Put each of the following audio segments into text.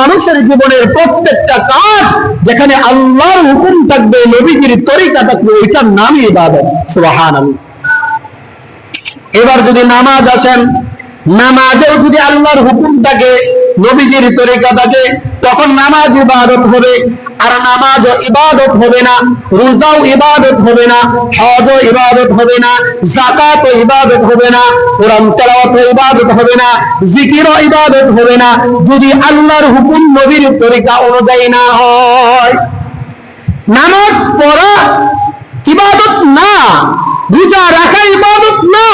মানুষের জীবনের প্রত্যেকটা কাজ যেখানে আল্লাহর হুকুম থাকবে, নবীজির তরিকা থাকবে, ওইটার নামই ইবাদত। সুবাহান এবার যদি নামাজ আসেন, নামাজেও যদি আল্লাহর হুকুম থাকে, নবীজির তরিকা থাকে, তখন নামাজ ইবাদত হবে। আর নামাজ ইবাদত হবে না, রোজাও ইবাদত হবে না, হজও ইবাদত হবে না জাকাত ইবাদত হবে না, কোরআন তেলাওয়াত ইবাদত হবে না, জিকিরও ইবাদত হবে না, যদি আল্লাহর হুকুম নবীর তরিকা অনুযায়ী না হয়। নামাজ পড়া ইবাদত না, রোজা রাখা ইবাদত না,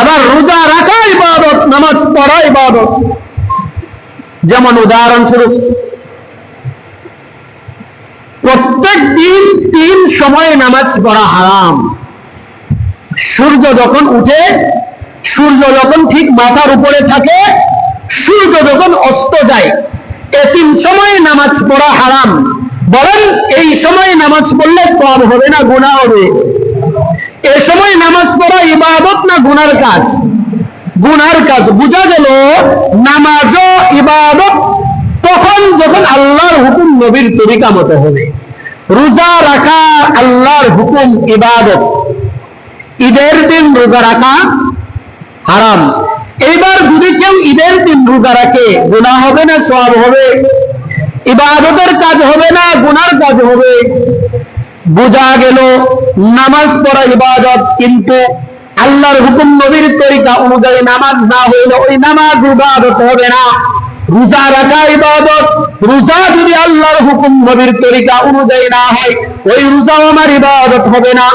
আবার রোজা রাখা ইবাদত, নামাজ পড়া ইবাদত। যেমন উদাহরণস্বরূপ প্রত্যেক দিন তিন সময়ে নামাজ পড়া হারাম। সূর্য যখন উঠে, সূর্য যখন ঠিক মাথার উপরে থাকে, সূর্য যখন অস্ত যায়, এ তিন সময়ে নামাজ পড়া হারাম। বলেন এই সময় নামাজ পড়লে সব হবে না গুণা হবে। এ সময় নামাজ পড়া ইবাদত না গুনার কাজ? গুনার কাজ। বোঝা গেল নামাজ ইবাদত, তখন যখন আল্লাহর হুকুম নবীর তরিকা মতো হবে। রোজা রাখা আল্লাহর হুকুম ইবাদত। ঈদের দিন রোজা রাখা হারাম। এইবার যদি কেউ ঈদের দিন রোজা রাখে গুণা হবে না সব হবে। ইবাদতের কাজ হবে না, গুনার কাজ হবে। বোঝা গেল, নামাজ পড়া ইবাদত, কিন্তু আল্লাহর হুকুম নবীর তরিকা অনুযায়ী নামাজ না হইলে ওই নামাজ ইবাদত হবে না। রোজা রাখা ইবাদত। রোজা যদি আল্লাহর হুকুম নবীর তরিকা অনুযায়ী না হয়, ওই রোজাও আমার ইবাদত হবে না।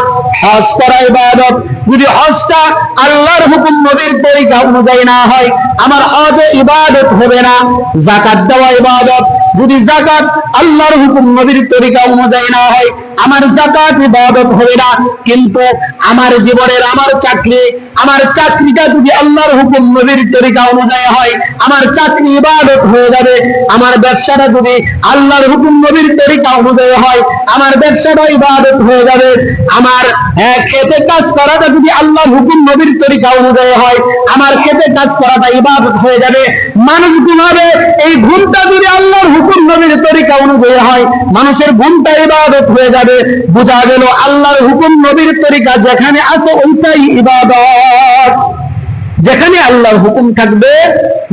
হজ করা ইবাদত। যদি হজটা আল্লাহর হুকুম নবীর তরিকা অনুযায়ী না হয়, আমার হজ ইবাদত হবে না। জাকাত দেওয়া ইবাদত। যদি জাকাত আল্লাহর হুকুম নবীর তরিকা অনুযায়ী না হয় আমার জাকাত ইবাদত হবে না। কিন্তু আমার জীবনের আমার চাকরি আমার চাকরিটা যদি আল্লাহর হুকুম নবীর তরিকা অনুযায়ী হয় আমার চাকরি ইবাদত হয়ে যাবে। আমার ব্যবসাটা যদি আল্লাহর হুকুম নবীর তরিকা অনুযায়ী হয় আমার ব্যবসাটা ইবাদত হয়ে যাবে। আমার হ্যাঁ, খেতে কাজ করাটা যদি আল্লাহর হুকুম নবীর তরিকা অনুযায়ী হয় আমার খেতে কাজ করাটা ইবাদত হয়ে যাবে। মানুষ ঘুমাবে এই ঘুমটা যদি আল্লাহর হুকুম নবীর তরিকা অনুযায়ী হয়, মানুষের ঘুমটা ইবাদত হয়ে যাবে। বোঝা গেল আল্লাহর হুকুম নবীর তরিকা, যেখানে আছে ওইটাই ইবাদত। যেখানে আল্লাহর হুকুম থাকবে,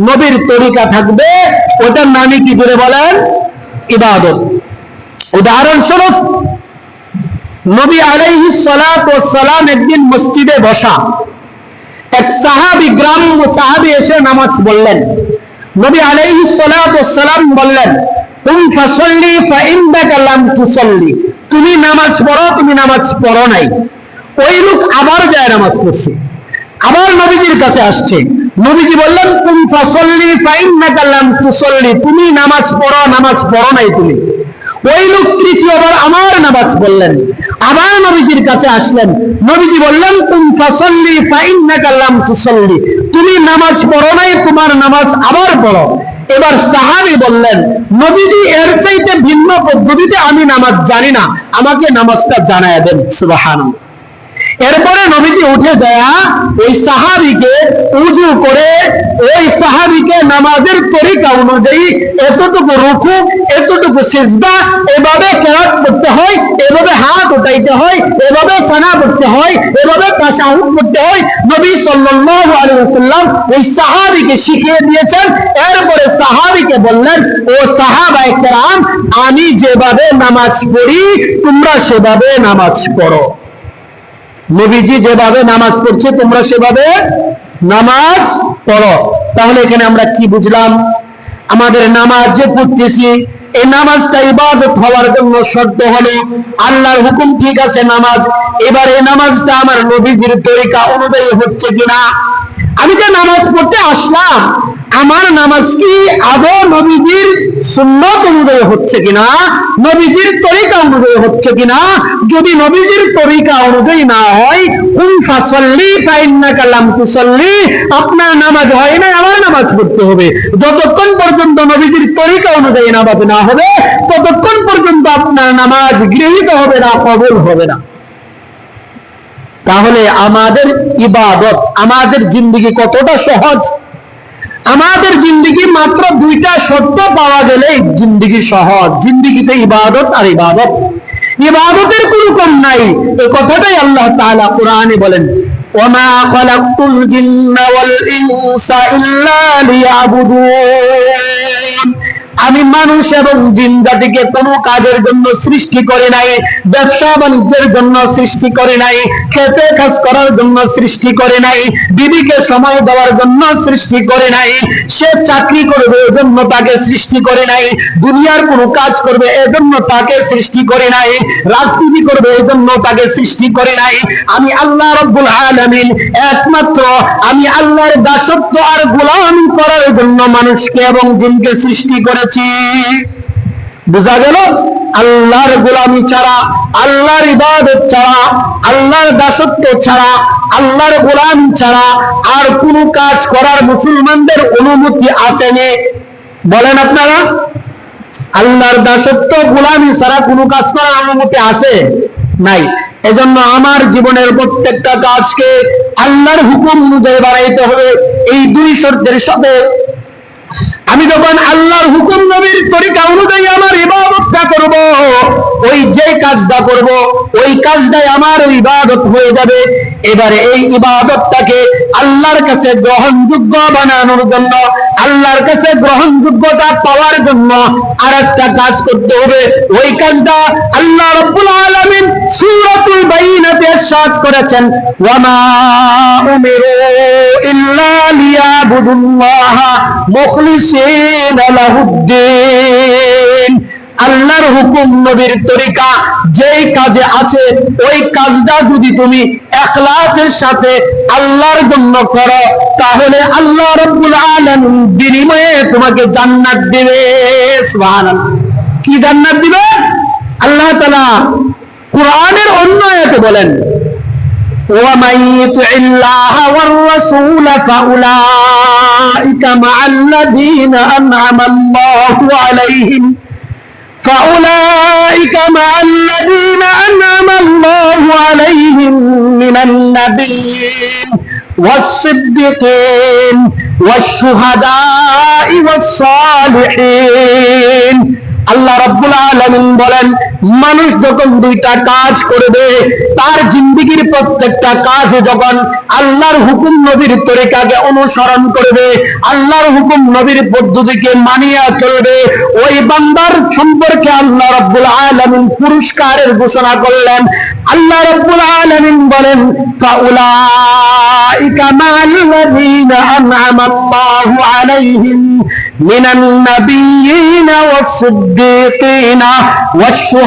নবীর তরিকা থাকবে ওটার নামই কি করে বলেন? ইবাদত। উদাহরণস্বরূপ, নবী আলাইহি সালাম একদিন মসজিদে বসা, এক সাহাবি, গ্রাম্য সাহাবি এসে নামাজ বললেন নবী আলাইহি সালাম বললেন তুম ফাসল্লি ফাইন্দাকা লাম তুসল্লি। তুমি নামাজ পড়ো, তুমি নামাজ পড়ো নাই। ওই লোক আবার যায় নামাজ পড়ছে। আবার নবীজির কাছে আসছে। নবীজি বললেন তুম ফাসল্লি ফাইন্দাকা লাম তুসল্লি। তুমি নামাজ পড়ো নামাজ পড়ো নাই তুমি। ওই লোক তৃতীয়বার আমার নামাজ বললেন? আবার নবীজির কাছে আসলেন। নবীজি বললেন তুম ফাসল্লি না লাম তুসল্লি। তুমি নামাজ পড়ো নাই, তোমার নামাজ আবার পড়ো। এবার সাহাবি বললেন, নবীজি, এর চাইতে ভিন্ন পদ্ধতিতে আমি নামাজ জানি না। আমাকে নামাজটা জানায় দেন। সুবহানাল্লাহ। এরপরে নবীজি উঠে যায় ওই সাহাবিকে উজু করে, ওই সাহাবিকে নামাজের তরিকা অনুযায়ী এতটুকু রুকু, এতটুকু সিজদা, এভাবে কেরাত করতে হয়, এভাবে হাত উঠাইতে হয়, এভাবে সানা করতে হয়, এভাবে তাশাহুদ করতে হয়। নবী সাল্লাল্লাহু আলাইহি ওয়াসাল্লাম ওই সাহাবিকে শিখিয়ে দিয়েছেন। এরপরে সাহাবিকে বললেন, ও সাহাবায়ে কেরাম আমি যেভাবে নামাজ পড়ি, তোমরা সেভাবে নামাজ পড়ো। নবীজি যেভাবে নামাজ পড়ছে, তোমরা সেভাবে নামাজ পড়ো। তাহলে এখানে আমরা কি বুঝলাম? আমাদের নামাজ যে পড়তেছি, এই নামাজটা ইবাদত হওয়ার জন্য শর্ত হলো আল্লাহর হুকুম ঠিক আছে নামাজ, এবার এই নামাজটা আমার নবীজির তরিকা অনুযায়ী হচ্ছে কিনা? আমি যে নামাজ পড়তে আসলাম আমার নামাজ কি আদৌ নবীজির সুন্নত অনুযায়ী হচ্ছে কিনা? নবীজির তরিকা অনুযায়ী হচ্ছে কিনা? যদি নবীজির তরিকা অনুযায়ী না হয় হুম ফাসল্লি ফাইন্নাকা লাম তুসল্লি, আপনার নামাজ হয় না আমার নামাজ পড়তে হবে। যতক্ষণ পর্যন্ত নবীজির তরিকা অনুযায়ী নামাজ না হবে, ততক্ষণ পর্যন্ত আপনার নামাজ গৃহীত হবে না, কবল হবে না। তাহলে আমাদের ইবাদত, আমাদের জিন্দগি কতটা সহজ? আমাদের জিন্দিগি মাত্র দুইটা সত্য পাওয়া গেলে জিন্দিগি সহজ। জিন্দিগিতে ইবাদত আর ইবাদত। ইবাদতের কোন কম নাই। এই কথাটাই আল্লাহ তালা কোরআনে বলেন ওয়াল ইনসা ইল্লা লিয়াবুদুন। আমি মানুষ এবং জিন জাতিকে কোনো কাজের জন্য সৃষ্টি করে নাই, ব্যবসা বাণিজ্যের জন্য সৃষ্টি করে নাই, খেতে কাজ করার জন্য সৃষ্টি করে নাই, বিবিকে সময় দেওয়ার জন্য সৃষ্টি করে নাই, সে চাকরি করবে এজন্য তাকে সৃষ্টি করে নাই, দুনিয়ার কোনো কাজ করবে এজন্য তাকে সৃষ্টি করে নাই, রাজনীতি করবে এজন্য তাকে সৃষ্টি করে নাই। আমি আল্লাহ রব্বুল আলামিন একমাত্র, আমি আল্লাহর দাসত্ব আর গোলাম করার জন্য মানুষকে এবং জিনকে সৃষ্টি করেছি। বোঝা গেল? আল্লাহর গোলামি ছাড়া, আল্লাহর ইবাদত ছাড়া, আল্লাহর দাসত্ব ছাড়া, আল্লাহর গোলামি ছাড়া আর কোন কাজ করার মুসলমানদের অনুমতি আসেনি। বলেন আপনারা, আল্লাহর দাসত্ব, গোলামি ছাড়া কোনো কাজ করার অনুমতি আছে নাই। এজন্য আমার জীবনের প্রত্যেকটা কাজকে আল্লাহর হুকুম অনুযায়ী বাড়াইতে হবে। এই দুই শর্তের সাথে আমি যখন আল্লাহর হুকুম নবীর তরিকা অনুযায়ী আমার ইবাদতটা করব, ওই যে কাজটা করব, ওই কাজটাই আমার ইবাদত হয়ে যাবে। এবারে এই ইবাদতটাকে আল্লাহর কাছে গ্রহণযোগ্য বানানোর জন্য, আল্লাহর কাছে গ্রহণযোগ্যতা পাওয়ার জন্য আর একটা কাজ করতে হবে। ওই কাজটা আল্লাহ রব্বুল আলামিন সূরাতুল বাইনাতে ইরশাদ করেছেন, ওয়ামা উমিরু ইল্লা লিয়াবুদুল্লাহা মুখলিসিনা লাহুদ্দিন আল্লাহর হুকুম নবীর তরিকা, যেই কাজে আছে, ওই কাজটা যদি তুমি এখলাসের সাথে আল্লাহর জন্য করো, তাহলে আল্লাহ রাব্বুল আলামিন বিনিময়ে তোমাকে জান্নাত দিবে। কি জান্নাত দিবে? আল্লাহ তাআলা কোরআনের অন্য আয়াতে বলেন ومن يطع الله والرسول فأولئك مع الذين أنعم الله عليهم فأولئك مع الذين أنعم الله عليهم من النبيين والصديقين والشهداء والصالحين আল্লাহ রব্বুল আলামিন বলেন মানুষ যখন দুইটা কাজ করবে তার জিন্দিগির প্রত্যেকটা কাজ যখন আল্লাহর হুকুম নবীর তরিকাকে অনুসরণ করবে আল্লাহর হুকুম নবীর পদ্ধতিকে মানিয়া চলবে ওই বান্দার সম্পর্কে আল্লাহ রব্বুল আলামিন পুরস্কারের ঘোষণা করলেন আল্লাহ রব্বুল আলামিন বলেন فأولئك مع الذين أنعم الله عليهم من النبيين والصديقين والشهداء والصالحين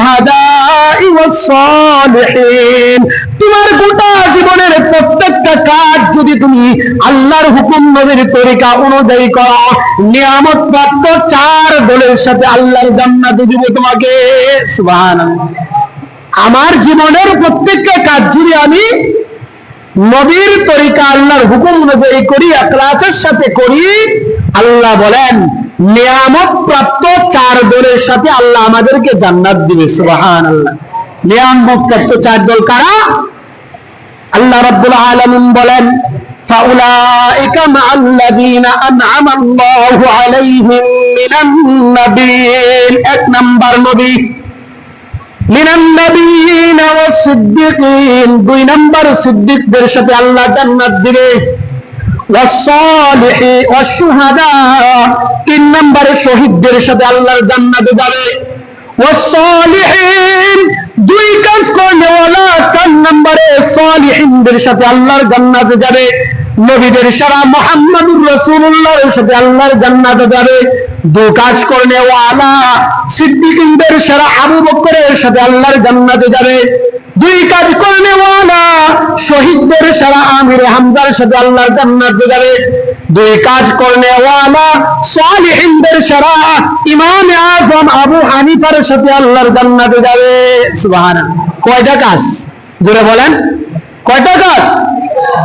তোমার গোটা জীবনের প্রত্যেকটা কাজ যদি তুমি আল্লাহর হুকুম নবীর তরিকা অনুযায়ী করো, নিয়ামত প্রাপ্ত চার দলের সাথে আল্লাহর জান্নাত দিব তোমাকে। আমার জীবনের প্রত্যেকটা কাজ যদি আমি নবীর তরিকা আল্লাহর হুকুম অনুযায়ী করি একলাসের সাথে করি, আল্লাহ বলেন নিয়ামত প্রাপ্ত চার দলের সাথে আল্লাহ আমাদেরকে জান্নাত দিবে সুবাহান আল্লাহ নিয়ামত প্রাপ্ত চার দল কারা আল্লাহ রাব্বুল আলামিন বলেন فأولئك مع الذين أنعم الله عليهم من النبيين এক নাম্বার নবী মিনান নবীন ওয়াস সিদ্দিকিন দুই নাম্বার সিদ্দিকদের সাথে আল্লাহ জান্নাত দিবে ওয়াস-সালিহি ওয়াস-শুহাদা তিন নম্বরে শহীদদের সাথে আল্লাহর জান্নাতে যাবে। দুই কাজ করলে চার নম্বরে সালিহীনদের সাথে আল্লাহর জান্নাতে যাবে। নবীদের সারা মোহাম্মদুর রাসূলুল্লাহর সাথে আল্লাহর জান্নাতে যাবে দু কাজ করলে ওয়ালা সিদ্দিকিনদের সারা আবু বকরের সাথে আল্লাহর জান্নাতে যাবে। দুই কাজ করলে ওয়ালা শহীদদের সারা আমির হামজার সাথে আল্লাহর জান্নাতে যাবে। দুই কাজ করলে ওয়ালা সালিহিনদের সারা ইমাম আজম আবু হানিফার সাথে আল্লাহর জান্নাতে যাবে। সুবহানাল্লাহ। কয়টা কাজ? জোরে বলেন। কয়টা কাজ?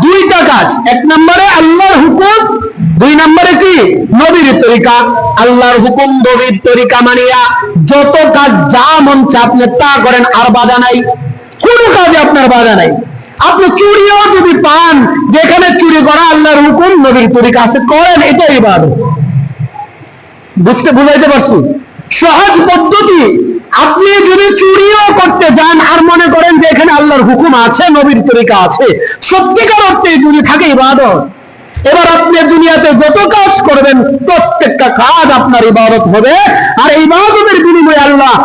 দুইটা কাজ এক নম্বরে আল্লাহর হুকুম, দুই নম্বরে কি? নবীর তরিকা। আল্লাহর হুকুম, নবীর তরিকা মানিয়া যত কাজ যা মন চা আপনি তা করেন, আর বাধা নাই। কোন কাজে আপনার বাধা নাই। আপনি চুরিও যদি পান, যেখানে চুরি করা আল্লাহর হুকুম, নবীর তরিকা আছে, করেন, এটাই ইবাদত। বুঝতে বুঝাইতে পারছি? সহজ পদ্ধতি আপনি যদি চুরিও করতে যান আর মনে করেন যে এখানে আল্লাহর হুকুম আছে, নবীর তরিকা আছে, সত্যিকার অর্থে যদি থাকে ইবাদত। এবার আপনি দুনিয়াতে যত কাজ করবেন, প্রত্যেকটা কাজ আপনার ইবাদত হবে। আর এই ইবাদতের বিনিময়ে আল্লাহ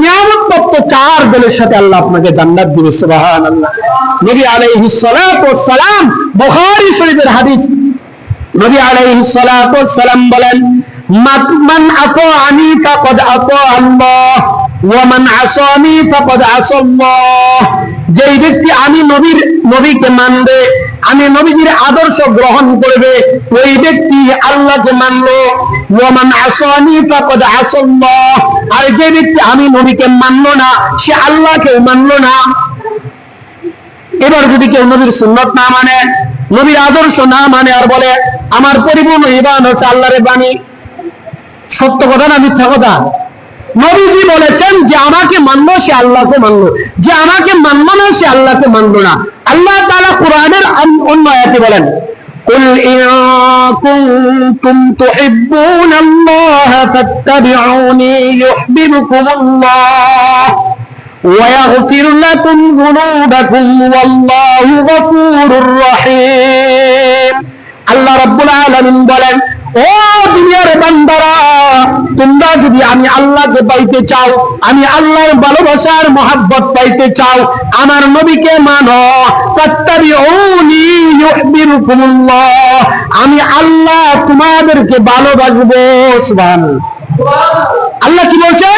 নিয়ামত প্রাপ্ত চার দলের সাথে আল্লাহ আপনাকে জান্নাত দিবে সুবাহান আল্লাহ নবী আলাইহিস সালাতু সালাম বুখারী শরীফের হাদিস। নবী আলাইহিস সালাতু সালাম বলেন মান আতাআনি ফাকাদ আতা আল্লাহ, ওয়া মান আসানি ফাকাদ আসা আল্লাহ যেই ব্যক্তি আমি নবীর, নবীকে মানবে, আমি নবীজির আদর্শ গ্রহণ করবে, ওই ব্যক্তি আল্লাহকে মানলো ওমান আসানি ফাকাদ আসাল্লাহ। আর যে ব্যক্তি আমি নবীকে মানলো না, সে আল্লাহকে মানলো না। এবার যদি কেউ নবীর সুন্নত না মানে নবীর আদর্শ না মানে আর বলে, আমার পরিপূর্ণ ইবান হচ্ছে আল্লাহরের বাণী। সত্য কথা না মিথ্যা কথা নবীজি বলেছেন যে আমাকে মানলো সে আল্লাহকে মানলো যে আমাকে মানলো না সে আল্লাহকে মানলো না আল্লাহ তাআলা কোরআনের আন- অন্য আয়াতে বলেন قل إن كنتم تحبون الله فاتبعوني يحببكم الله ويغفر لكم ذنوبكم والله غفور رحيم আল্লাহ রাব্বুল আলামিন বলেন ও দুনিয়ার বান্দারা, তোমরা যদি আমি আল্লাহকে পাইতে চাও, আমি আল্লাহর ভালোবাসার মহাব্বত পাইতে চাও, আমার নবীকে মানো আমি আল্লাহ তোমাদেরকে ভালোবাসবো আল্লাহ কি বলছে?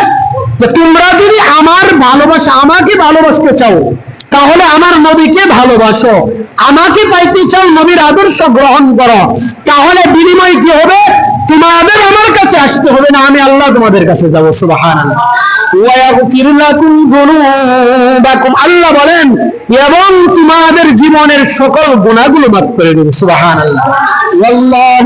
তোমরা যদি আমার ভালোবাসা, আমাকে ভালোবাসতে চাও তাহলে আমার নবীকে ভালোবাসো। আমাকে পাইতে চাও নবীর আদর্শ গ্রহণ করো। তাহলে বিনিময় কি হবে? তোমাদের আমার কাছে আসতে হবে না, আমি আল্লাহ তোমাদের কাছে যাব সুবাহান আল্লাহ বলেন, এবং তোমাদের জীবনের সকল গুণাগুলো করে দেবে সুবাহান আল্লাহ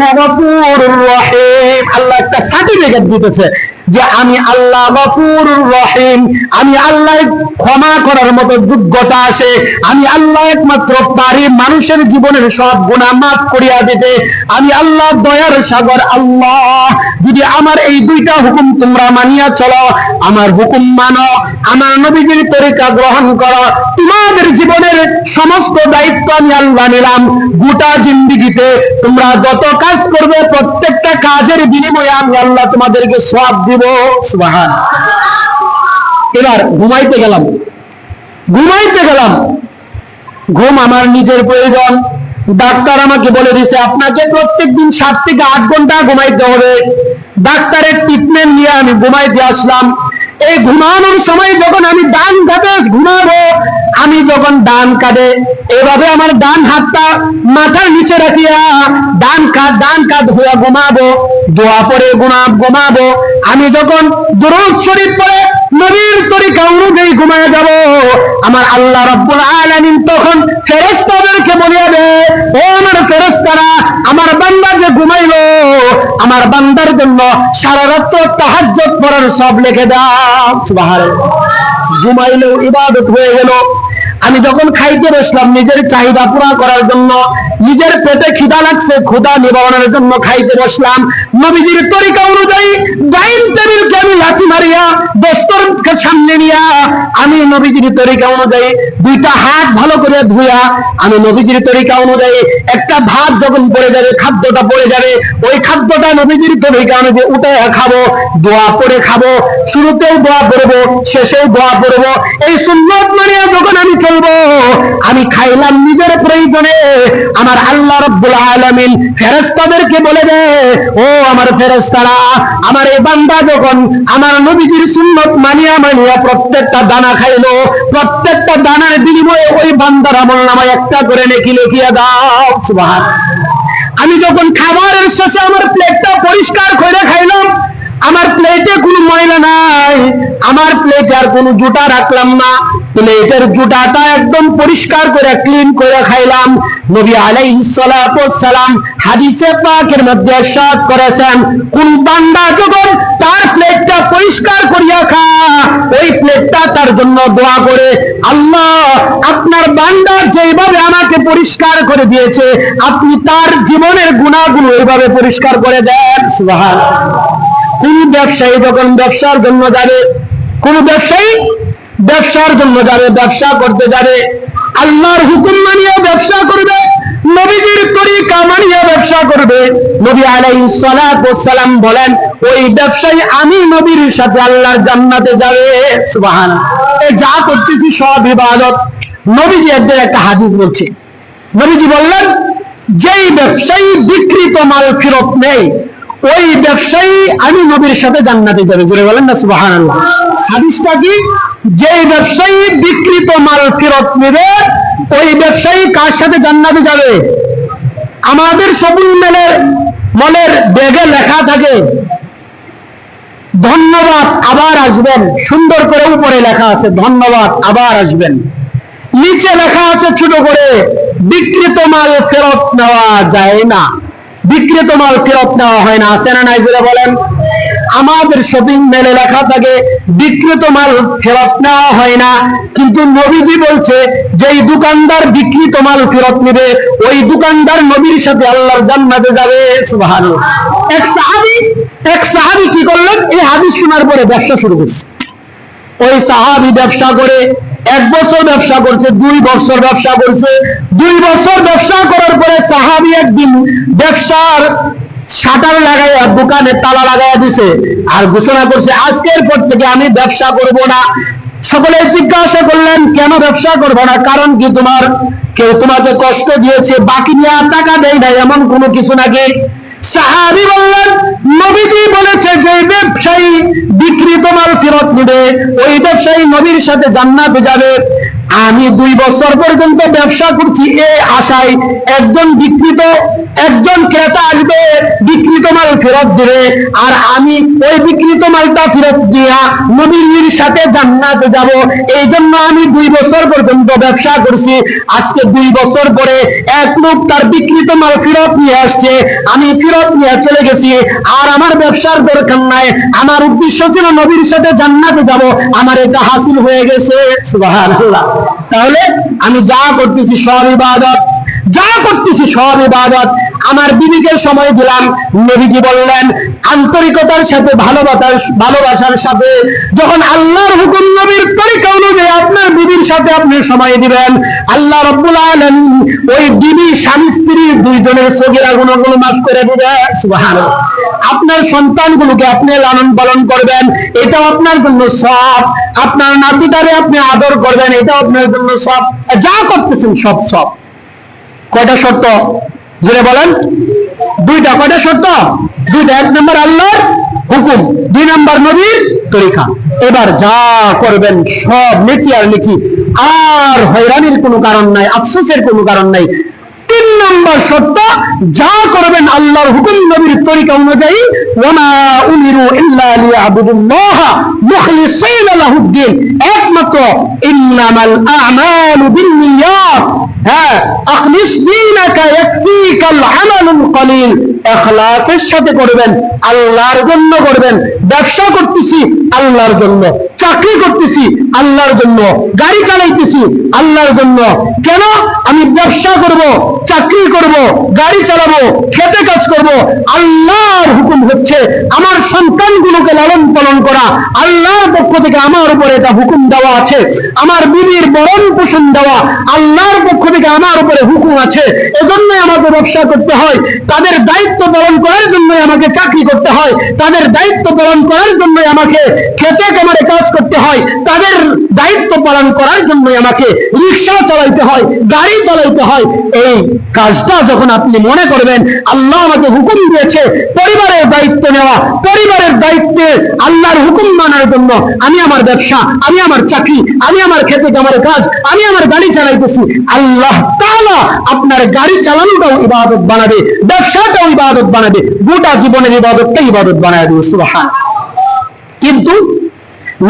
আল্লাহ একটা সার্টিফিকেট দিতেছে। যে আমি আল্লাহ গফুর রহিম, আমি আল্লাহ ক্ষমা করার মতো যোগ্যতা আছে, আমি আল্লাহ একমাত্র পারি মানুষের জীবনের সব গুণা মাফ করিয়া দিতে, আমি আল্লাহ দয়ার সাগর আল্লাহ। যদি আমার এই দুইটা হুকুম তোমরা মানিয়া চলো, আমার হুকুম মানো, আমার নবীজির তরিকা গ্রহণ করো, তোমাদের জীবনের সমস্ত দায়িত্ব আমি আল্লাহ নিলাম। গোটা জিন্দিগিতে তোমরা যত কাজ করবে, প্রত্যেকটা কাজের বিনিময়ে আমি আল্লাহ তোমাদেরকে সব দিব, সুবাহান। এবার ঘুমাইতে গেলাম। ঘুমাইতে গেলাম। ঘুম আমার নিজের প্রয়োজন। ডাক্তার আমাকে বলে দিছে আপনাকে প্রত্যেক দিন সাত থেকে আট ঘণ্টা ঘুমাইতে হবে। ডাক্তারের ট্রিটমেন্ট নিয়ে আমি ঘুমাইতে আসলাম। এই ঘুমানোর সময় যখন আমি ডান ঘাটে ঘুমাবো, আমি যখন ডান কাঁধে, এভাবে আমার ডান হাতটা মাথার নিচে রাখিয়া ডান কাঁধ ডান কাঁধ হইয়া ঘুমাবো, দোয়া পরে ঘুমাব ঘুমাবো। আমি যখন দুরুদ শরীফ পড়ে নবীর তরিকা অনুযায়ী ঘুমায় যাব। আমার আল্লাহ রব্বুল আলামিন তখন ফেরেশতাদেরকে বলিয়া দে ও আমার ফেরেশতারা, আমার বান্দা যে ঘুমাইলো, আমার বান্দার জন্য সারা রাত তাহাজ্জুদ পড়ার সব লিখে দাও। সুবহানাল্লাহ। ঘুমাইলেও ইবাদত হয়ে গেল। আমি যখন খাইতে বসলাম, নিজের চাহিদা পুরা করার জন্য, নিজের পেটে খিদা লাগছে ক্ষুদা নিবারণের জন্য খাইতে বসলাম। নবীজির তরিকা অনুযায়ী ডাইন টেবিলকে আমি লাঠি মারিয়া, দস্তরকে সামনে নিয়া, আমি নবীজির তরিকা অনুযায়ী দুইটা হাত ভালো করে ধুইয়া আমি নবীজির তরিকা অনুযায়ী একটা ভাত যখন পড়ে যাবে, খাদ্যটা পড়ে যাবে, ওই খাদ্যটা নবীজির তরিকা অনুযায়ী উঠে খাব, দোয়া করে খাব, শুরুতেও দোয়া করব শেষেও দোয়া করব এই সুন্নত মানিয়া যখন আমি চলবো আমি খাইলাম নিজের প্রয়োজনে। আমার আল্লাহ রব্বুল আলামিন ফেরেশতাদেরকে বলে দে, ও আমার ফেরেশতারা, আমার এই বান্দা যখন আমার নবীজির সুন্নত মানিয়া মানিয়া প্রত্যেকটা দানা খাইলো, প্রত্যেকটা দানার বিনিময়ে ওই বান্দার আমল নামায় একটা করে নেকি লিখিয়ে দাও। সুবহান আমি যখন খাবারের শেষে আমার প্লেটটা পরিষ্কার করে খাইলাম, আমার প্লেটে কোনো ময়লা নাই। আমার প্লেটে আর কোনো জুটা রাখলাম না। প্লেটের জুটাটা একদম পরিষ্কার করে ক্লিন করে খাইলাম। নবী আলাইহিস সালাম হাদিসে পাকের মধ্যে ইরশাদ করেছেন, কোন বান্দা যখন তার প্লেটটা পরিষ্কার করিয়া খা ওই প্লেটটা তার জন্য দোয়া করে, আল্লাহ, আপনার বান্দা যেভাবে আমাকে পরিষ্কার করে দিয়েছে, আপনি তার জীবনের গুণাগুলো এইভাবে পরিষ্কার করে দেন। সুবহান কোন ব্যবসায়ী যখন ব্যবসার জন্য যাবে, কোন ব্যবসায়ী ব্যবসার জন্য যাবে, ব্যবসা করতে যাবে, আল্লাহর হুকুম মানিয়ে ব্যবসা করবে আমি যা করতেছি সব যেই ব্যবসায়ী বিকৃত মাল ফেরত নেই ওই ব্যবসায়ী আমি নবীর সাথে জান্নাতে যাবে। জোরে বলেন না, সুবহানাল্লাহ। হাদিসটা কি? যেই ব্যবসায়ী বিকৃত মাল ফেরত নেবে, ওই ব্যবসায়ী কার সাথে জান্নাতে যাবে? আমাদের শপিং মেলের, মলের ব্যাগে লেখা থাকে, ধন্যবাদ, আবার আসবেন। সুন্দর করে উপরে লেখা আছে, ধন্যবাদ, আবার আসবেন। নিচে লেখা আছে ছোট করে বিকৃত মাল ফেরত নেওয়া যায় না। বিকৃত মাল ফেরত নেওয়া হয় না, আছে না নাই বলেন? আমাদের শপিং মেলে লেখা থাকে বিকৃত মাল ফেরত নেওয়া হয় না। কিন্তু নবীজি বলছে যে এই দোকানদার বিকৃত মাল ফেরত নেবে, ওই দোকানদার নবীর সাথে আল্লাহর জান্নাতে যাবে, সুবহানাল্লাহ। এক সাহাবী এক সাহাবী কি করলেন? এই হাদিস শোনার পরে ব্যবসা শুরু করছে। ওই সাহাবি ব্যবসা করে এক বছর ব্যবসা করছে, দুই বছর ব্যবসা করছে। দুই বছর ব্যবসা করার পরে সাহাবি একদিন ব্যবসার শাটার লাগাইয়া, দোকানে তালা লাগাইয়া দিছে আর ঘোষণা করছে, আজকের পর থেকে আমি ব্যবসা করব না। সকলে জিজ্ঞাসা করলেন, কেন ব্যবসা করব না? কারণ কি তোমার, কেউ তোমাকে কষ্ট দিয়েছে, বাকি নিয়ে টাকা দেয় না এমন কোনো কিছু নাকি? সাহাবি বললেন নবীজি বলেছে যে ব্যবসায়ী বিক্রিত মাল ফেরত নেবে। ওই ব্যবসায়ী নবীর সাথে জান্নাতে যাবে। আমি দুই বছর পর্যন্ত ব্যবসা করছি, এ আশায় একজন বিকৃত একজন ক্রেতা আসবে বিকৃত মাল ফেরত দেবে, আর আমি ওই বিকৃত মালটা ফেরত দিয়া নবীর সাথে জান্নাতে যাব। এই জন্য আমি দুই বছর পর্যন্ত ব্যবসা করছি। আজকে দুই বছর পরে এক লোক তার বিকৃত মাল ফেরত নিয়ে আসছে। আমি ফেরত নিয়ে চলে গেছি, আর আমার ব্যবসার দরকার নাই। আমার উদ্দেশ্য ছিল নবীর সাথে জান্নাতে যাব। আমার এটা হাসিল হয়ে গেছে। সুবহানাল্লাহ। তাহলে আমি যা করতেছি সব ইবাদত যা করতেছি সব ইবাদত। আমার বিবিকে সময় দিলাম। নবীজি বললেন, আন্তরিকতার সাথে ভালোবাসার ভালোবাসার সাথে যখন আল্লাহর হুকুম নবীর তরিকা অনুযায়ী আপনার বিবির সাথে আপনি সময় দিবেন, আল্লাহ রব্বুল আলামিন ওই বিবি স্বামী স্ত্রী দুইজনের সগিরা গুণগুলো মাফ করে দিবে। সুবহানাল্লাহ। আপনার সন্তানগুলোকে আপনি লালন পালন করবেন, এটাও আপনার জন্য সব। আপনার নাতিটারে আপনি আদর করবেন, এটাও আপনার জন্য সব। যা করতেছেন সব সব। কয়টা শর্ত? জুড়ে বলেন। দুইটা কয়টা শর্ত? দুইটা এক নম্বর আল্লাহর হুকুম, দুই নম্বর নবীর তরিকা। এবার যা করবেন সব নেকি আর নেকি। আর হয়রানির কোনো কারণ নাই, আফসোসের কোনো কারণ নাই। তিন নম্বর শর্ত, যা করবেন আল্লাহর হুকুম নবীর তরিকা অনুযায়ী ওমা উমিরু ইল্লা লিয়াবুদুল্লাহ মুখলিসিনা লাহুদ্দিন। একমাত্র, ইন্নামাল আমালু বিন্নিয়াত হ্যাঁ। সাথে করবেন আল্লাহর জন্য করবেন। ব্যবসা করতেছি আল্লাহর জন্য। চাকরি করতেছি আল্লাহর জন্য। গাড়ি চালাইতেছি আল্লাহর জন্য। কেন? আমি ব্যবসা করব, চাকরি করব, গাড়ি চালাবো, খেতে কাজ করব। আল্লাহর হুকুম হচ্ছে আমার সন্তানগুলোকে লালন পালন করা। আল্লাহর পক্ষ থেকে আমার উপরে এটা হুকুম দেওয়া আছে। আমার বিবির বরণ পোষণ দেওয়া আল্লাহর পক্ষ থেকে আমার উপরে হুকুম আছে। এজন্য আমাকে ব্যবসা করতে হয়। তাদের দায়িত্ব পালন করার জন্য আমাকে চাকরি করতে হয়। তাদের দায়িত্ব পালন করার জন্য আমাকে খেতে কামারে কাজ করতে হয়, তাদের দায়িত্ব পালন করার জন্য আমাকে রিক্সা চালাইতে হয়, গাড়ি চালাইতে হয়। এই কাজটা যখন আপনি মনে করবেন, আল্লাহ আমাকে হুকুম দিয়েছে, পরিবারের দায়িত্ব নেওয়া, পরিবারের দায়িত্বে আল্লাহর হুকুম মানার জন্য আমি আমার ব্যবসা, আমি আমার চাকরি, আমি আমার খেতে কামারে কাজ, আমি আমার গাড়ি চালাইতেছি। আল্লাহ তাআলা আপনার গাড়ি চালানোটাও ইবাদত বানাবে, ব্যবসাটাও ইবাদত বানাবে, গোটা জীবনের ইবাদতটাই ইবাদত বানায় দেবে সুবহান কিন্তু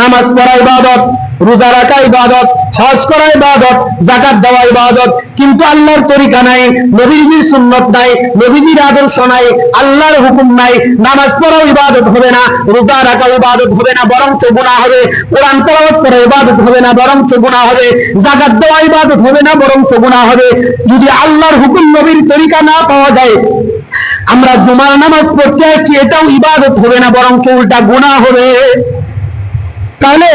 নামাজ পড়া ইবাদত, রোজা রাখা ইবাদত, হজ করা ইবাদত জাকাত দেওয়া ইবাদত, কিন্তু আল্লাহর তরিকা নাই, নবীজির সুন্নত নাই, নবীজির আদর্শ নাই, আল্লাহর হুকুম নাই, নামাজ পড়াও ইবাদত হবে না, রোজা রাখা ইবাদত হবে না, বরঞ্চ গুণা হবে, কোরআন তেলাওয়াত করা ইবাদত হবে না, বরঞ্চ গুণা হবে জাকাত দেওয়া ইবাদত হবে না, বরঞ্চ গুণা হবে। যদি আল্লাহর হুকুম নবীর তরিকা না পাওয়া যায় আমরা জুমার নামাজ পড়তে আসছি, এটাও ইবাদত হবে না, বরং উল্টা গুণা হবে। তাহলে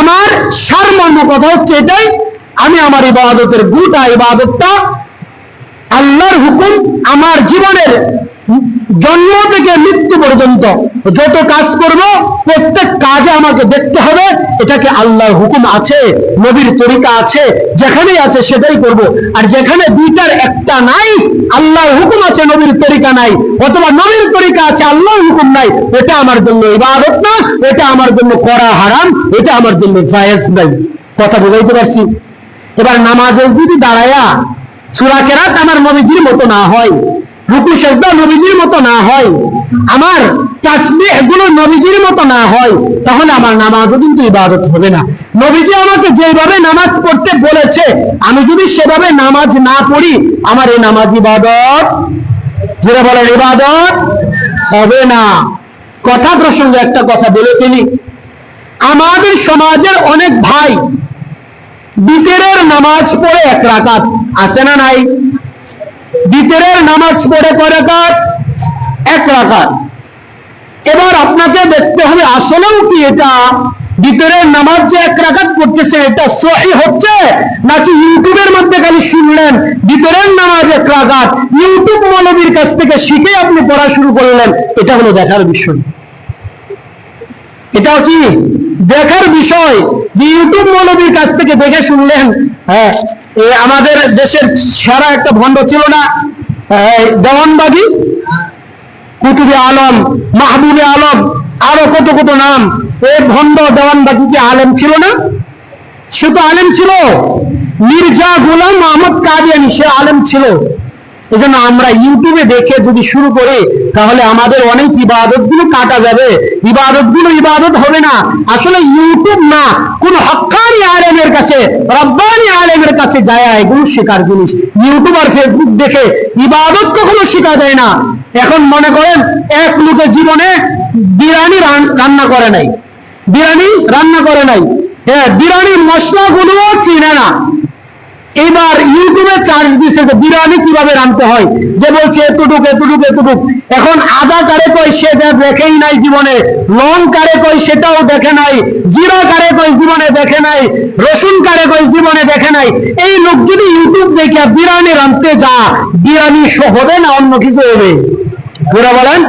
আমার সারমর্ম কথা হচ্ছে এটাই, আমি আমার ইবাদতের গোটা ইবাদতটা আল্লাহর হুকুম, আমার জীবনের জন্ম থেকে মৃত্যু পর্যন্ত যত কাজ করব, প্রত্যেক কাজে আমাকে দেখতে হবে। এটাকে আল্লাহর হুকুম আছে, নবীর তরিকা আছে, যেখানেই আছে সেটাই করব। আর যেখানে দুইটার একটা নাই, আল্লাহর হুকুম আছে, নবীর তরিকা নাই, অথবা নবীর তরিকা আছে, আল্লাহর হুকুম নাই, এটা আমার জন্য ইবাদত না, এটা আমার জন্য করা হারাম, এটা আমার জন্য জায়েজ নাই। কথা বুঝাইতে পারছি? এবার নামাজের যদি দাঁড়ায়া, সুরা কেরাত আমার নবীজির মতো না হয় রুকু সেজদা নবীজির মতো না হয়। আমার তাসবিহগুলো নবীজির মতো না হয় তাহলে আমার নামাজও কিন্তু ইবাদত হবে না। নবীজি আমাকে যেভাবে নামাজ পড়তে বলেছে, আমি যদি সেভাবে নামাজ না পড়ি, আমার এই নামাজ ইবাদত, যেটা বলেন ইবাদত, হবে না। কথা প্রসঙ্গে একটা কথা বলে ফেলি। আমাদের সমাজের অনেক ভাই বিতেরের নামাজ পড়ে এক রাকাত, আসে না নাই? বিতেরের নামাজ পড়ে কয় রাকাত এক রাকাত। এবার আপনাকে দেখতে হবে আসলেও কি এটা? বিতরের নামাজ যে এক রাকাত পড়তেছে, এটা সহি হচ্ছে? নাকি ইউটিউবের মধ্যে খালি শুনলেন বিতরের নামাজ এক রাকাত? ইউটিউব মৌলবীর কাছ থেকে শিখে আপনি পড়া শুরু করলেন, এটা হলো দেখার বিষয়। এটাও কি? দেখার বিষয় যে ইউটিউব মৌলবীর কাছ থেকে দেখে শুনলেন হ্যাঁ আমাদের দেশের সেরা একটা ভণ্ড ছিল না দেওয়ানবাগি কুতুবে আলম, মাহবুবে আলম, আরও কত কত নাম এই ভণ্ড দেওয়ানবাগি কি আলম ছিল না, সে তো আলেম ছিল। মির্জা গুলাম মোহাম্মদ কাদিয়ানি, সে আলেম ছিল। এজন্য আমরা ইউটিউবে দেখে যদি শুরু করি, তাহলে আমাদের অনেক ইবাদতগুলো কাটা যাবে। ইবাদতগুলো ইবাদত হবে না। আসলে ইউটিউব না, কোন হক্কানি আলেমের কাছে, রব্বানি আলেমের কাছে যায় এগুলো শেখার জিনিস। ইউটিউব আর ফেসবুক দেখে ইবাদত কখনো শেখা যায় না। এখন মনে করেন, এক লোকের জীবনে বিরিয়ানি রান- রান্না করে নাই। বিরিয়ানি রান্না করে নাই। হ্যাঁ বিরিয়ানির মশলাগুলোও চিনে না। এবার ইউটিউবে চার্জ দিচ্ছে যে বিরিয়ানি কীভাবে রাঁধতে হয়, যে বলছে এতটুক এতটুক এতটুক। এখন আদা কারে কই সে দেখেই নাই জীবনে, লং কারে কই সেটাও দেখে নাই, জিরা কারে কই জীবনে দেখে নাই, রসুন কারে কই জীবনে দেখে নাই। এই লোক যদি ইউটিউব দেখে বিরিয়ানি রাঁধতে যা বিরিয়ানি হবে না অন্য কিছু হবে? পুরা বলেন,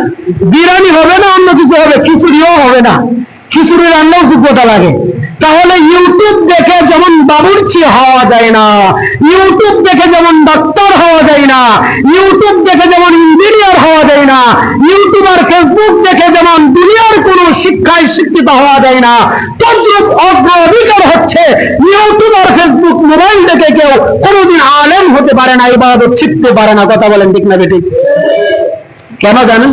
বিরিয়ানি হবে না, অন্য কিছু হবে, খিচুড়িও হবে না। খিচুড়ি রান্নাও যোগ্যতা লাগে। তাহলে ইউটিউব দেখে যেমন বাবুর্চি হওয়া যায় না ইউটিউব দেখে যেমন ডাক্তার হওয়া যায় না ইউটিউব দেখে যেমন ইঞ্জিনিয়ার হওয়া যায় না ইউটিউব আর ফেসবুক দেখে যেমন দুনিয়ার কোন শিক্ষায় শিক্ষিত হওয়া যায় না, তদ্রুপ অগ্রাধিকার হচ্ছে ইউটিউব আর ফেসবুক মোবাইল দেখে কেউ কোনোদিন আলেম হতে পারে না, ইবাদত শিখতে পারে না, কথা বলেন ঠিক না বেটি কেন জানেন?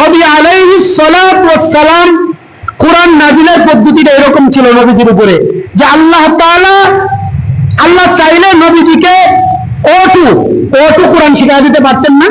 নবী আলাইহি সালাম কোরআন নাজিলের পদ্ধতিটা এরকম ছিল নবীজির উপরে যে আল্লাহ তাআলা, আল্লাহ চাইলে নবীজিকে ওটু ওটু কোরআন শিখা দিতে পারতেন না।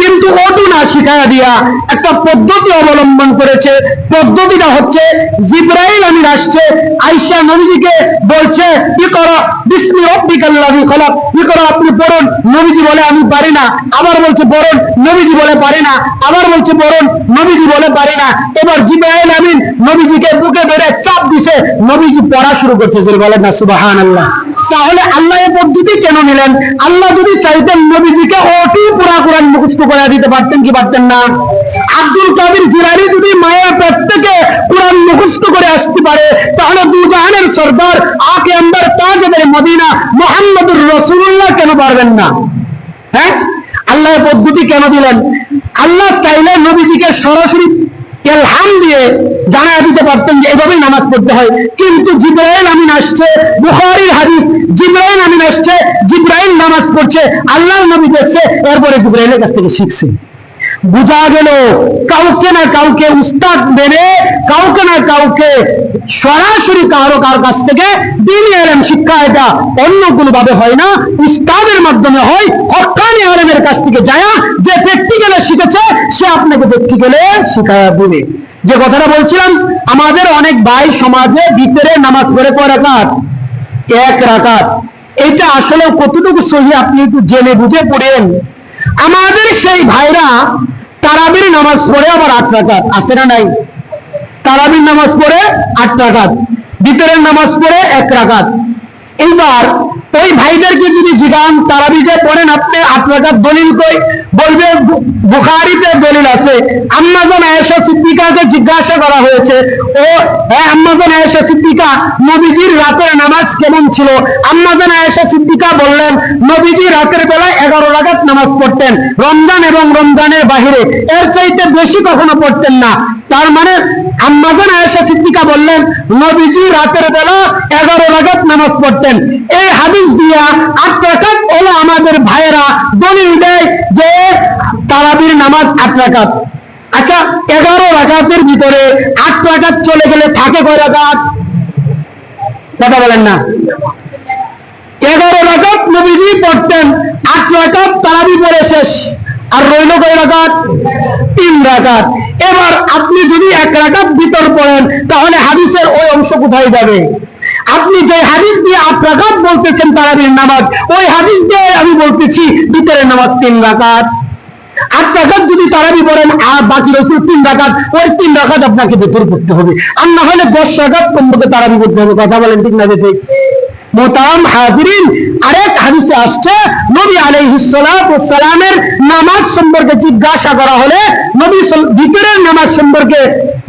কিন্তু ওটু না শিখাইয়া দিয়া একটা পদ্ধতি অবলম্বন করেছে। পদ্ধতিটা হচ্ছে জিব্রাইল আমির আসছে আইসা নবীজিকে বলছে কি করো, বিস্মি রব্বিকাল্লাযী খলাক। কি করো, আপনি পড়ুন, নবীজি বলে আমি পারি না। আবার বলছে, পড়ুন, নবীজি বলে পারি না। আবার বলছে, পড়ুন, নবীজি বলে পারি না। এবার জিব্রাইল আমিন নবীজিকে বুকে ধরে চাপ দিছে। নবীজি পড়া শুরু করছে যে বলেন না, সুবহানাল্লাহ। তাহলে আল্লাহ এই পদ্ধতি কেন নিলেন? আল্লাহ যদি চাইতেন নবীজিকে ওটি পুরা মুখস্থ করে দিতে পারতেন কি পারতেন না? আব্দুল কাদের জিলানি যদি মায়ের পেট থেকে কোরআন মুখস্থ করে আসতে পারে, তাহলে দু জাহানের সর্দার আকে আম্বার তাজদের মদিনা মোহাম্মদুর রসুল্লাহ কেন পারবেন না? হ্যাঁ? আল্লাহ পদ্ধতি কেন দিলেন? আল্লাহ চাইলে নবীজিকে সরাসরি এলহাম দিয়ে জানা দিতে পারতেন যে এভাবেই নামাজ পড়তে হয়। কিন্তু জিব্রাইল আমিন আসছে, বুখারীর হাদিস জিব্রাইল আমিন আসছে, জিব্রাইল নামাজ পড়ছে, আল্লাহর নবী দেখছে, এরপরে জিব্রাইলের কাছ থেকে শিখছে। বোঝা গেল, কাউকে না কাউকে উস্তাদ মেনে, কাউকে না কাউকে সরাসরি কারও কার কাছ থেকে দিন এলেম শিক্ষা এটা অন্য কোনো ভাবে হয় না, উস্তাদের মাধ্যমে হয়, হকানি আলেমের কাছ থেকে যায়, যে প্র্যাকটিক্যালে শিখেছে, সে আপনাকে প্র্যাকটিক্যালে শিখায়া দিবে। যে কথাটা বলছিলাম, আমাদের অনেক ভাই সমাজে ভিতরে নামাজ পড়ে কয় রাকাত এক রাকাত। এটা আসলে কতটুকু সহি আপনি একটু জেনে বুঝে পড়েন। আমাদের সেই ভাইরা তারাবির নামাজ পড়ে আবার আট রাকাত, আছে না নাই? তারাবির নামাজ পড়ে আট রাকাত ভিতরের নামাজ পড়ে এক রাকাত। এইবার ওই ভাইদেরকে যদি জিগান তারাবি যে পড়েন, আপনি রাকাত দলিল কই, বলবে বুখারীতে দলিল আছে। আম্মাজান আয়েশা সিদ্দিকাকে জিজ্ঞাসা করা হয়েছে, ও হ্যাঁ আম্মাজান আয়েশা সিদ্দিকা, নবীজির রাতের নামাজ কেমন ছিল? আম্মাজান আয়েশা সিদ্দিকা বললেন, নবীজি রাতের বেলায় এগারো রাকাত নামাজ পড়তেন, রমজান এবং রমজানের বাহিরে। এর চাইতে বেশি কখনো পড়তেন না। তার মানে আমাদের ভাইয়েরা দলিল দেয় যে তারাবির নামাজ আট রাকাত আচ্ছা এগারো রাকাতের ভিতরে আট রাকাত চলে গেলে থাকে কয় রাকাত কথা বলেন না। এগারো রাকাত নবীজি পড়তেন, আট রাকাত তারাবি পড়ে শেষ। আর রইল কয় রাকাত? তিন রাকাত। এবার আপনি যদি এক রাকাত ভিতর পড়েন, তাহলে হাদিসের ওই অংশ কোথায় যাবে? আপনি যে হাদিস দিয়ে আট রাকাত বলতেছেন তারাবির নামাজ, ওই হাদিস দিয়ে আমি বলতেছি ভিতরের নামাজ তিন রাকাত। আট রাকাত যদি তারাবি বলেন আর বাকি রসুল তিন রাকাত, ওই তিন রাকাত আপনাকে ভেতর করতে হবে। আর না হলে দশ রাকাত কমপক্ষে তারাবি করতে হবে। কথা বলেন ঠিক না ঠিক? মোতাম হাজিরিন, আরেক হাদিসে আসছে, নবী নামাজ সম্পর্কে জিজ্ঞাসা করা হলে নবী ভিতরের নামাজ সম্পর্কে,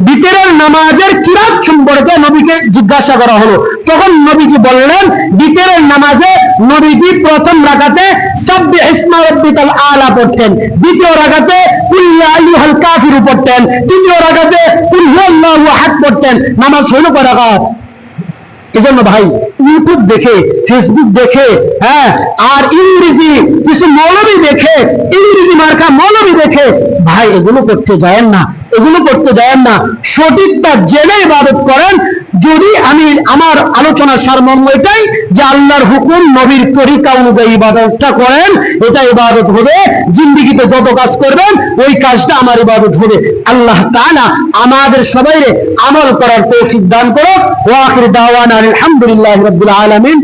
ভিতরের নামাজের কিরাত সম্পর্কে নবীকে জিজ্ঞাসা করা হলো। তখন নবীজি বললেন, ভিতরের নামাজে নবীজি প্রথম রাকাতে, সাব্বিহ ইসমা রাব্বিকাল আলা পড়তেন। দ্বিতীয় রাকাতে, কুল ইয়া আইয়ুহাল কাফিরু পড়তেন। তৃতীয় রাকাতে, কুল হুয়াল্লাহু আহাদ পড়তেন। নামাজ হলো রাকাত? এজন্য ভাই ইউটিউব দেখে ফেসবুক দেখে হ্যাঁ আর ইংরেজি, কিছু মৌলবি দেখে, ইংরেজি মার্কা মৌলবি দেখে, ভাই, এগুলো করতে যায় না, এগুলো করতে যায় না। সঠিকটা জেনে ইবাদত করেন যদি আমি আমার আলোচনার সারমর্ম এটাই যে আল্লাহর হুকুম নবীর তরিকা অনুযায়ী ইবাদতটা করেন, এটা ইবাদত হবে। জিন্দিগিতে যত কাজ করবেন, ওই কাজটা আমার ইবাদত হবে। আল্লাহ তাআলা আমাদের সবাই আমল করার তৌফিক দান করো ওয়া আখির আলহামদুলিল্লাহ আলহামদুলিল্লাহি রাব্বিল আলামিন।